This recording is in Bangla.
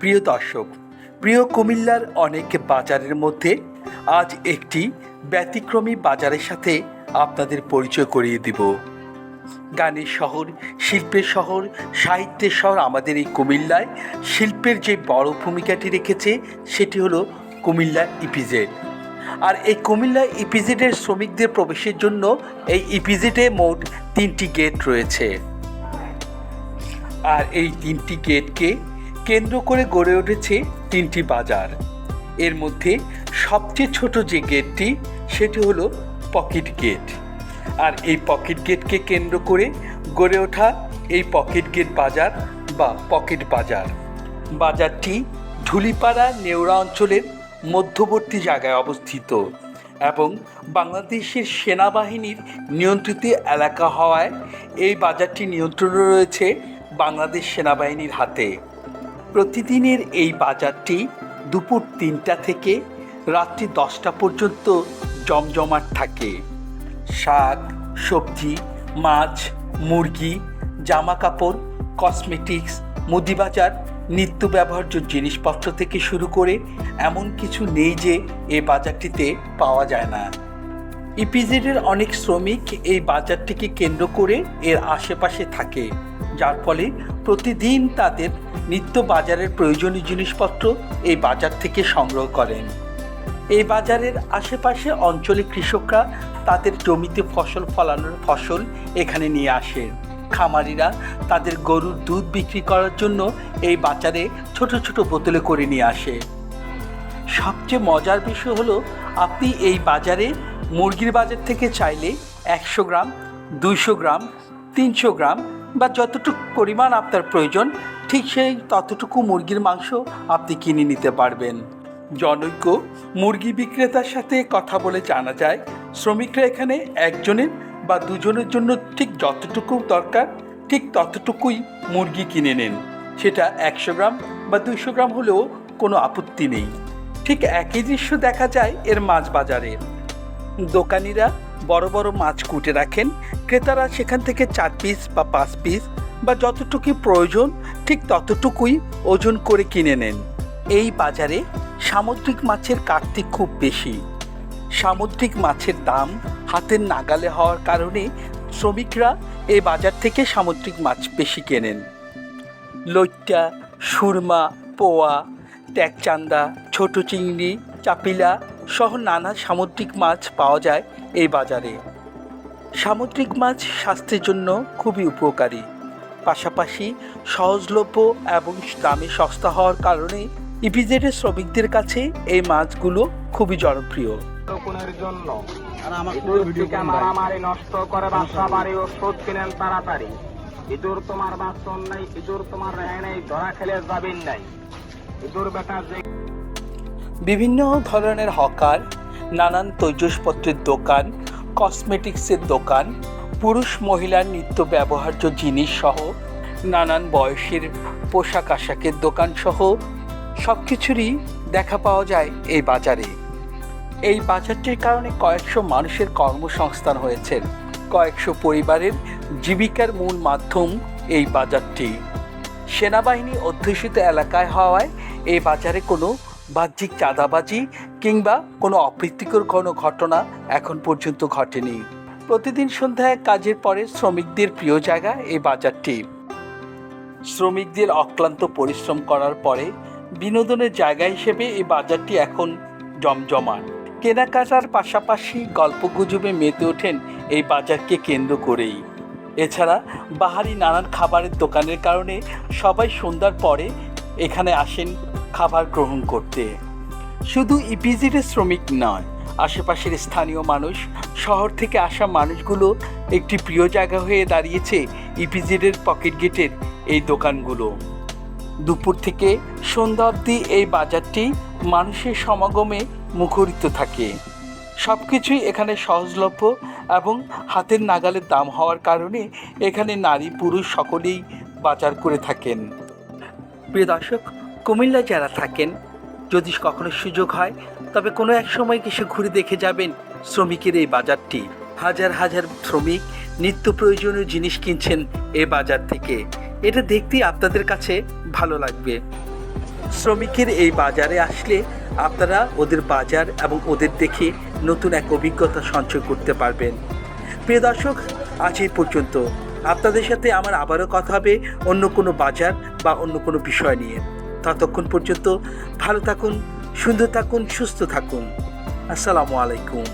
প্রিয় দর্শক, প্রিয় কুমিল্লার অনেক বাজারের মধ্যে আজ একটি ব্যতিক্রমী বাজারের সাথে আপনাদের পরিচয় করিয়ে দিব। গানের শহর, শিল্পের শহর, সাহিত্যের শহর আমাদের এই কুমিল্লায় শিল্পের যে বড় ভূমিকাটি রেখেছে সেটি হলো কুমিল্লা ইপিজেড আর এই কুমিল্লা ইপিজেডের শ্রমিকদের প্রবেশের জন্য এই ইপিজেডে মোট তিনটি গেট রয়েছে। আর এই তিনটি গেটকে কেন্দ্র করে গড়ে উঠেছে তিনটি বাজার। এর মধ্যে সবচেয়ে ছোট যে গেটটি, সেটি হলো পকেট গেট। আর এই পকেট গেটকে কেন্দ্র করে গড়ে ওঠা এই পকেট গেট বাজার বা পকেট বাজার। বাজারটি ধুলিপাড়া নেওড়া অঞ্চলের মধ্যবর্তী জায়গায় অবস্থিত এবং বাংলাদেশের সেনাবাহিনীর নিয়ন্ত্রিত এলাকা হওয়ায় এই বাজারটি নিয়ন্ত্রণে রয়েছে বাংলাদেশ সেনাবাহিনীর হাতে। প্রতিদিনের এই বাজারটি দুপুর তিনটা থেকে রাত্রি দশটা পর্যন্ত জমজমাট থাকে। শাক, সবজি, মাছ, মুরগি জামা কাপড় কসমেটিক্স মুদি বাজার নিত্য ব্যবহার্য জিনিসপত্র থেকে শুরু করে এমন কিছু নেই যে এই বাজারটিতে পাওয়া যায় না। ইপিজেডের অনেক শ্রমিক এই বাজারটিকে কেন্দ্র করে এর আশেপাশে থাকে। যার ফলে প্রতিদিন তাদের নিত্য বাজারের প্রয়োজনীয় জিনিসপত্র এই বাজার থেকে সংগ্রহ করেন। এই বাজারের আশেপাশে অঞ্চলে কৃষকরা তাদের জমিতে ফসল ফলানোর ফসল এখানে নিয়ে আসেন খামারিরা তাদের গরুর দুধ বিক্রি করার জন্য এই বাজারে ছোট ছোট বোতলে করে নিয়ে আসে। সবচেয়ে মজার বিষয় হলো, আপনি এই বাজারে মুরগির বাজার থেকে চাইলে একশো গ্রাম, দুইশো গ্রাম, তিনশো গ্রাম বা যতটুকু পরিমাণ আপনার প্রয়োজন, ঠিক সেই ততটুকু মুরগির মাংস আপনি কিনে নিতে পারবেন। জনৈক, মুরগি বিক্রেতার সাথে কথা বলে জানা যায়, শ্রমিকরা এখানে একজনের বা দুজনের জন্য ঠিক যতটুকু দরকার, ঠিক ততটুকুই মুরগি কিনে নেন। সেটা একশো গ্রাম বা দুইশো গ্রাম হলেও কোনো আপত্তি নেই। ঠিক একই দৃশ্য দেখা যায় এর মাছ বাজারে। দোকানিরা বড় বড় মাছ কুটে রাখেন। ক্রেতারা সেখান থেকে চার পিস বা পাঁচ পিস বা যতটুকু প্রয়োজন, ঠিক ততটুকুই ওজন করে কিনে নেন। এই বাজারে সামুদ্রিক মাছের কার্তিক খুব বেশি। সামুদ্রিক মাছের দাম হাতের নাগালে হওয়ার কারণে শ্রমিকরা এই বাজার থেকে সামুদ্রিক মাছ বেশি কেনেন। লইট্টা, সুরমা, পোয়া, ট্যাকচান্দা, ছোট চিংড়ি, চাপিলা সহ নানা সামুদ্রিক মাছ পাওয়া যায় এই বাজারে। সামুদ্রিক মাছ স্বাস্থ্যের জন্য খুবই উপকারী। পাশাপাশি সহজলভ্য এবং দামে সস্তা হওয়ার কারণে ইপিজেডের শ্রমিকদের কাছে এই মাছগুলো খুবই জনপ্রিয়। জন্য। আর আমার ইঁদুর ভিডিও থেকে মারামারি নষ্ট করে বাসা বাড়ি ওষুধ কিনেন তাড়াতাড়ি। ইঁদুর তোমার বাসন নাই ইঁদুর তোমার রেয় নাই ধরা খেলে যাবেন নাই। ইঁদুর বেটা যে বিভিন্ন ধরনের হকার, নানান তৈজসপত্রের দোকান, কসমেটিক্সের দোকান, পুরুষ মহিলার নিত্য ব্যবহার্য জিনিস সহ নানান বয়সের পোশাক আশাকের দোকান সহ সব কিছুরই দেখা পাওয়া যায় এই বাজারে। এই বাজারটির কারণে কয়েকশো মানুষের কর্মসংস্থান হয়েছে। কয়েকশো পরিবারের জীবিকার মূল মাধ্যম এই বাজারটি। সেনাবাহিনী অধ্যুষিত এলাকায় হওয়ায় এই বাজারে কোনো বাহ্যিক চাঁদাবাজি কিংবা কোনো অপ্রীতিকর কোনো ঘটনা এখন পর্যন্ত ঘটেনি। প্রতিদিন সন্ধ্যায় কাজের পরে শ্রমিকদের প্রিয় জায়গা এই বাজারটি। শ্রমিকদের অক্লান্ত পরিশ্রম করার পরে বিনোদনের জায়গা হিসেবে এই বাজারটি এখন জমজমাট। কেনাকাটার পাশাপাশি গল্পগুজবে মেতে ওঠেন এই বাজারকে কেন্দ্র করেই। এছাড়া বাহারি নানান খাবারের দোকানের কারণে সবাই সন্ধ্যার পরে এখানে আসেন খাবার গ্রহণ করতে। শুধু ইপিজিডের শ্রমিক নয়, আশেপাশের স্থানীয় মানুষ, শহর থেকে আসা মানুষগুলো একটি প্রিয় জায়গা হয়ে দাঁড়িয়েছে ইপিজিডের পকেট গেটের এই দোকানগুলো। দুপুর থেকে সন্ধ্যা অবধি এই বাজারটি মানুষের সমাগমে মুখরিত থাকে। সব কিছুই এখানে সহজলভ্য এবং হাতের নাগালের দাম হওয়ার কারণে এখানে নারী পুরুষ সকলেই বাজার করে থাকেন। প্রিয় দর্শক কুমিল্লায় যারা থাকেন, যদি কখনো সুযোগ হয়, তবে কোনো এক সময় কিছু ঘুরে দেখে যাবেন শ্রমিকের এই বাজারটি? হাজার হাজার শ্রমিক নিত্য প্রয়োজনীয় জিনিস কিনছেন এ বাজার থেকে। এটা দেখতেই আপনাদের কাছে ভালো লাগবে। শ্রমিকের এই বাজারে আসলে আপনারা ওদের বাজার এবং ওদের দেখে নতুন এক অভিজ্ঞতা সঞ্চয় করতে পারবেন। প্রিয় দর্শক, আজ এই পর্যন্ত। আপনাদের সাথে আমার আবারও কথা হবে অন্য কোনো বাজার বা অন্য কোনো বিষয় নিয়ে। ততক্ষণ পর্যন্ত ভালো থাকুন সুন্দর থাকুন সুস্থ থাকুন। আসসালামু আলাইকুম।